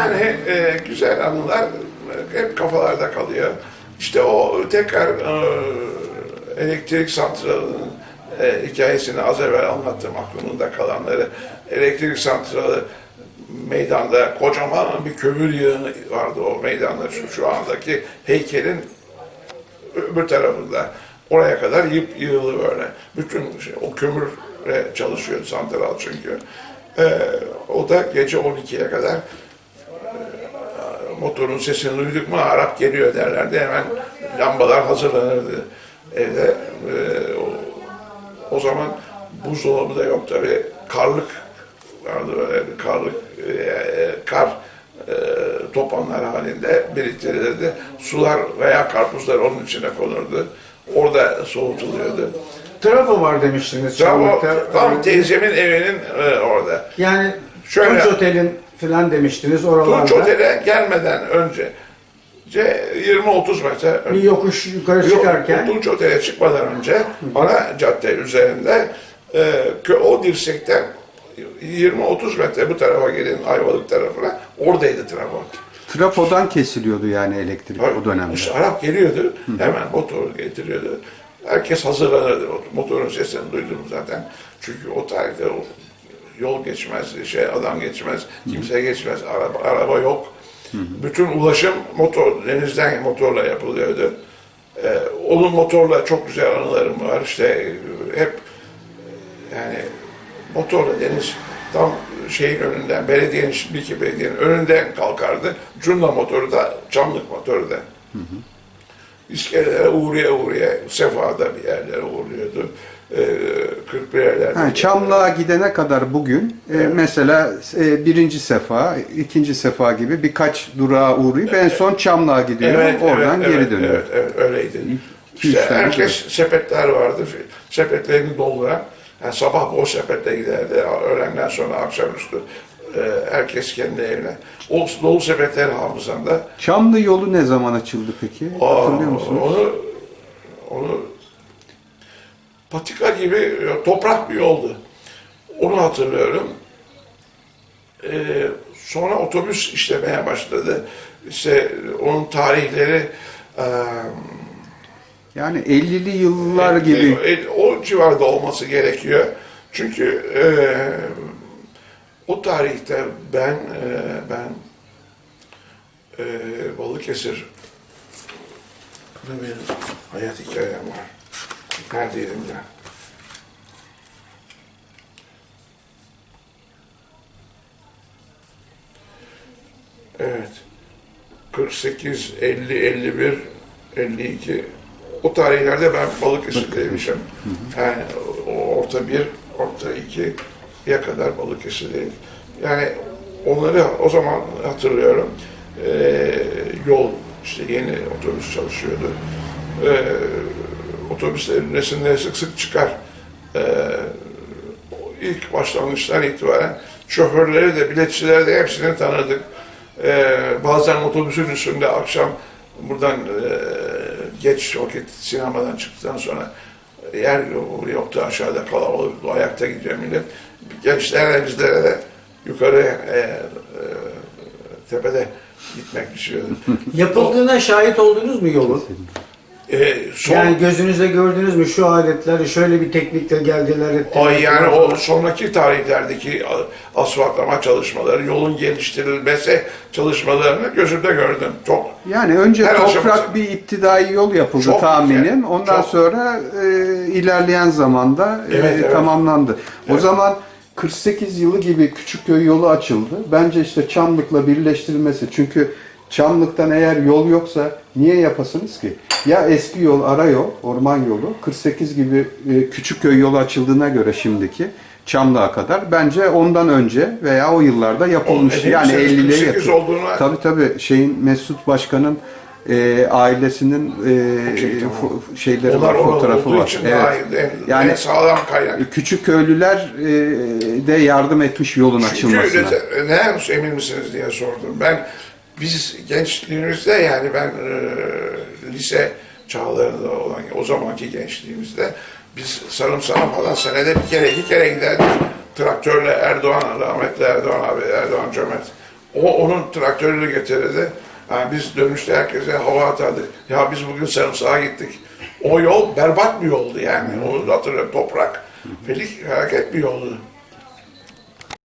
Yani e, güzel anılar hep kafalarda kalıyor. İşte o tekrar e, elektrik santralının e, hikayesini az evvel anlattım aklımda kalanları. Elektrik santralı meydanda kocaman bir kömür yığını vardı o meydanda şu, şu andaki heykelin öbür tarafında. Oraya kadar yıp yığılı böyle. Bütün şey, o kömürle çalışıyor santral çünkü. Ee, o da gece 12'ye kadar motorun sesini duyduk mu Arap geliyor derlerdi. Hemen lambalar hazırlanırdı evde. Ee, o, o zaman buzdolabı da yok tabii. Karlık vardı böyle bir karlık e, kar e, topanlar halinde biriktirilirdi. Sular veya karpuzlar onun içine konurdu. Orada soğutuluyordu. Trafo var demiştiniz Tam, o, Çamlık'ta. tam teyzemin evinin e, orada. Yani Şöyle- Tunç Otel'in falan demiştiniz oralarda. Tunç Otel'e gelmeden önce ce 20-30 metre Bir yokuş yukarı Yok, çıkarken Tunç Otel'e çıkmadan önce ana cadde üzerinde e, o dirsekten 20-30 metre bu tarafa gelin Ayvalık tarafına oradaydı trafo. Trafodan kesiliyordu yani elektrik o dönemde. İşte Arap geliyordu, hemen motoru getiriyordu. Herkes hazırlanırdı. Motorun sesini duydum zaten. Çünkü o tarihte o yol geçmez, şey adam geçmez, kimse geçmez, araba, araba yok. Bütün ulaşım motor, denizden motorla yapılıyordu. Ee, onun motorla çok güzel anılarım var. İşte e, hep e, yani motorla deniz tam şeyin önünden, belediyenin, şimdiki belediyenin önünden kalkardı. Cunda motoru da, Çamlık motoru da. İskelelere uğraya uğraya, Sefa'da bir yerlere uğruyordu. Ee, 41 yerlerde. Ha, Çamlığa gidene kadar bugün e, mesela e, birinci sefa, ikinci sefa gibi birkaç durağa uğrayıp en son Çamlığa gidiyor. oradan geri evet, dönüyor. Evet, evet, öyleydi. İşte herkes sepetler vardı. Sepetlerini dolduran. Yani sabah o sepetle giderdi. Öğlenden sonra akşamüstü. e, herkes kendi evine. O dolu sepetler hafızamda. Çamlı yolu ne zaman açıldı peki? Aa, Hatırlıyor musunuz? Onu, onu patika gibi e, toprak bir yoldu. Onu hatırlıyorum. Ee, sonra otobüs işlemeye başladı. İşte onun tarihleri e, Yani 50'li yıllar gibi. e, o civarda olması gerekiyor. Çünkü e, o tarihte ben e, ben e, Balıkesir benim hayat hikayem var. Neredeydim ben? Evet. 48, 50, 51, 52 o tarihlerde ben Balıkesir'deymişim. Yani orta bir, orta iki ya kadar Balıkesir'deyim. Yani onları o zaman hatırlıyorum. Ee, yol işte yeni otobüs çalışıyordu. Ee, otobüslerin resimleri sık sık çıkar. Ee, ilk başlangıçtan itibaren şoförleri de biletçileri de hepsini tanıdık. Ee, bazen otobüsün üstünde akşam buradan e, geç vakit sinemadan çıktıktan sonra yer yoktu aşağıda kalabalık ayakta gidiyor millet. Gençlerle bizlere de yukarı e, e, tepede gitmek düşüyordu. yapıldığına şahit oldunuz mu yolun? E, son, Yani gözünüzle gördünüz mü şu aletler şöyle bir teknikle geldiler ettiler. Ay yani o sonraki tarihlerdeki asfaltlama çalışmaları, yolun geliştirilmesi çalışmalarını gözümde gördüm. Çok Yani önce Her toprak aşaması- bir iptidai yol yapıldı Çok tahminim. güzel, Ondan çok. sonra e, ilerleyen zamanda e, Evet, evet. tamamlandı. O Evet. zaman 48 yılı gibi Küçükköy yolu açıldı. Bence işte Çamlık'la birleştirilmesi. Çünkü Çamlık'tan eğer yol yoksa niye yapasınız ki? Ya eski yol, ara yol, orman yolu 48 gibi e, Küçükköy yolu açıldığına göre şimdiki Çamlık'a kadar bence ondan önce veya o yıllarda yapılmış. Yani misiniz? 50'liye 48 yakın. olduğuna- Tabii tabii şeyin Mesut Başkan'ın e, ailesinin e, tamam. fo- şeyleri onlar var, fotoğrafı var. Evet. daha en, Yani- en sağlam kaynak. Küçük köylüler e, de yardım etmiş yolun açılmasına. Çünkü neden emin misiniz diye sordum. Ben biz gençliğimizde yani ben e, lise çağlarında olan o zamanki gençliğimizde biz sarımsağa falan senede bir kere iki kere giderdik. Traktörle Erdoğan, rahmetli Erdoğan abi, Erdoğan Cömert. O onun traktörünü getirdi. Yani biz dönüşte herkese hava atardık. Ya biz bugün sarımsağa gittik. O yol berbat bir yoldu yani. O hatırlıyorum toprak. Felik hareket bir yoldu.